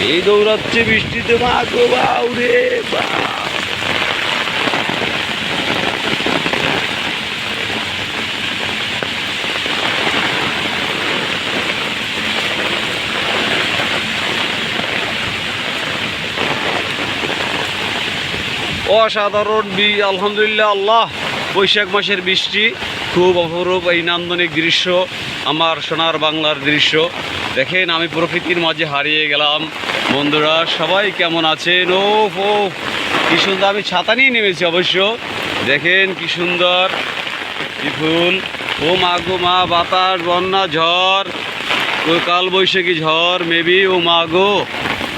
এই দৌড়াচ্ছে বৃষ্টিতে মা গো বাউরে বা অসাধারণ আলহামদুলিল্লাহ, আল্লাহ। বৈশাখ মাসের বৃষ্টি খুব অপরূপ, এই নান্দনিক দৃশ্য, আমার সোনার বাংলার দৃশ্য। দেখেন, আমি প্রকৃতির মাঝে হারিয়ে গেলাম। বন্ধুরা, সবাই কেমন আছেন? ও ও কি সুন্দর, আমি ছাতা নিয়ে নেমেছি অবশ্য। দেখেন কি সুন্দর, কি ফুল। ও মা গো, মা, বাতাস, বন্যা, ঝড়। ও কাল বৈশাখী ঝড় মেবি ও মা গো,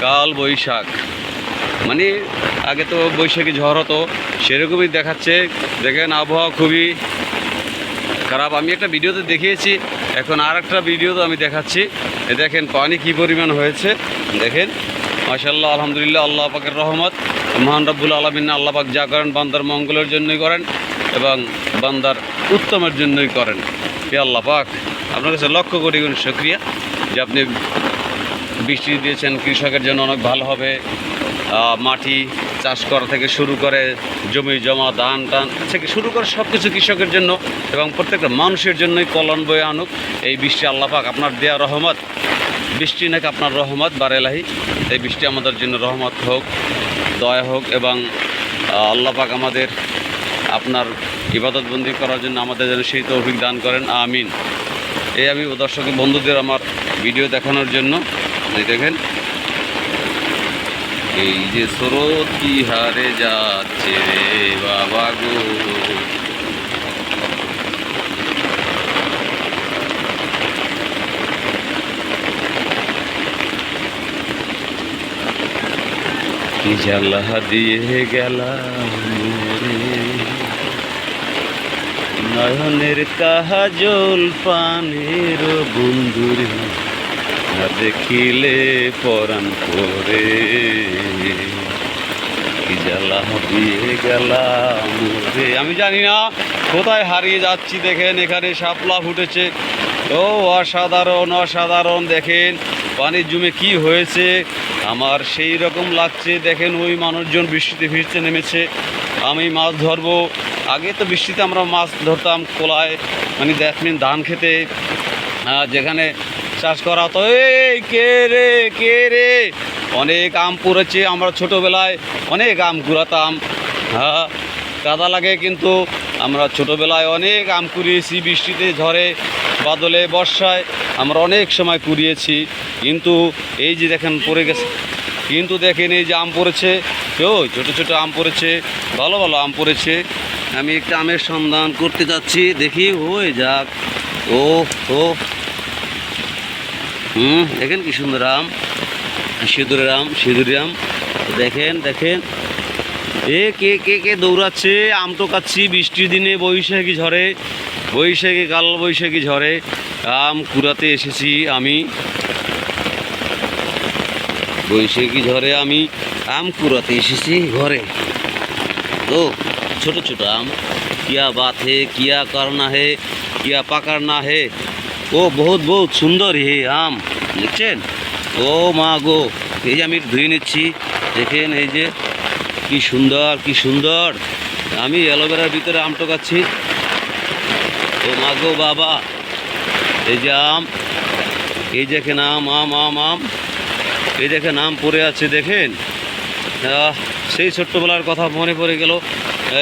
কাল বৈশাখ। মানে আগে তো বৈশাখী ঝড় হতো, সেরকমই দেখাচ্ছে। দেখেন, আবহাওয়া খুবই খারাপ। আমি একটা ভিডিওতে দেখিয়েছি, এখন আর একটা ভিডিওতে আমি দেখাচ্ছি। এ দেখেন পানি কি পরিমাণ হয়েছে। দেখেন মাশাল্লাহ আলহামদুলিল্লাহ, আল্লাহ পাকের রহমত। মহান রব্বুল আলমিন আল্লাহ পাক যা করেন বান্দার মঙ্গলের জন্যই করেন এবং বান্দার উত্তমের জন্যই করেন। হে আল্লাহ পাক, আপনার কাছে লক্ষ্য কোটি গুণ শুক্রিয়া যে আপনি বৃষ্টি দিয়েছেন, কৃষকের জন্য অনেক ভালো হবে। মাটি চাষ করা থেকে শুরু করে জমি জমা ধান টান থেকে শুরু করে সব কিছু কৃষকের জন্য এবং প্রত্যেকটা মানুষের জন্যই কলন বয়ে আনুক। এই বৃষ্টি আল্লাপাক আপনার দেয়া রহমত। বৃষ্টি নাকি আপনার রহমত বারেলাহি। এই বৃষ্টি আমাদের জন্য রহমত হোক দয়া হোক এবং আহ, আল্লাহ পাক আমাদের আপনার ইবাদতবন্দি করার জন্য আমাদের যেন সেই তৌফিক দান করেন। আমিন। এই আমি দর্শক বন্ধুদের আমার ভিডিও দেখানোর জন্য। দেখেন এই যে স্রোত কি হারে যাচ্ছে রে বাবা গো কি দিয়ে গেলাম রে। নয়নের কাহাজল পানের বন্ধুরে দেখিলে পরাণ করে। কি জ্বালা দিয়ে গেলাম আমি জানি না কোথায় হারিয়ে যাচ্ছি, দেখেন এখানে শাপলা ফুটেছে। ও অসাধারণ অসাধারণ, দেখেন পানির জমে কি হয়েছে। আমার সেই রকম লাগছে, দেখেন ওই মানুষজন বৃষ্টিতে ভিজতে নেমেছে। আমি মাছ ধরবো। আগে তো বৃষ্টিতে আমরা মাছ ধরতাম কোলায় মানে দ্যাট মিন ধান খেতে। যেখানে চাষ করা হতো এই কে রে কে রে? অনেক আম পড়েছে, আমরা ছোটোবেলায় অনেক আম কুড়াতাম হ্যাঁ কাদা লাগে কিন্তু, আমরা ছোটোবেলায় অনেক আম কুড়িয়েছি, বৃষ্টিতে ঝড়ে, বাদলে, বর্ষায়, আমরা অনেক সময় কুড়িয়েছি। কিন্তু এই যে দেখেন, পড়ে গেছে। কিন্তু দেখেন, এই যে আম পড়েছে ওই ছোটো ছোটো আম পড়েছে, ভালো ভালো আম পড়েছে। আমি একটা আমের সন্ধান করতে যাচ্ছি, দেখি, হয়ে যাক। ও ও হুম, দেখেন কি সুন্দর আম। সিঁদুরের আম সিঁদুরের আম। দেখেন দেখেন। এ, কে কে কে দৌড়াচ্ছে? আম টোকাচ্ছি, বৃষ্টির দিনে বৈশাখী ঝরে। বৈশাখী কাল, বৈশাখী ঝরে। আম কুড়াতে এসেছি আমি। বৈশাখী ঝরে আমি আম কুড়াতে এসেছি ঘরে। ও, ছোট ছোট আম। কিয়া বাথে কিয়া করনা হে কিয়া পাকার না হে ও বহুত বহুত সুন্দর হে আম, দেখছেন? ও মা গো, এই যে আমি ধুয়ে নিচ্ছি, দেখেন এই যে কি সুন্দর কি সুন্দর। আমি অ্যালোভেরার ভিতরে আম টোকাচ্ছি। ও মা গো, বাবা, এই যে আম, এই দেখেন আম আম আম আম, এই দেখেন আম পড়ে আছে, দেখেন? সেই ছোট্টবেলার কথা মনে পড়ে গেল।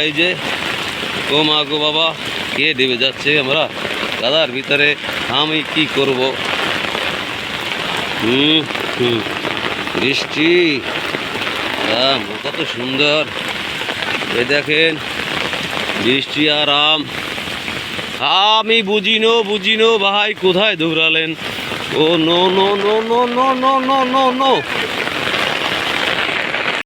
এই যে, ও মা গো, বাবা, কে দেবে যাচ্ছে আমরা? দাদার ভিতরে আমি কি করব? হুম বৃষ্টি। কত সুন্দর। এ দেখেন, বৃষ্টি আর আম। আমি বুঝিনো বুঝিনো, ভাই, কোথায় দৌড়ালেন? ও, no no no no no no no no no.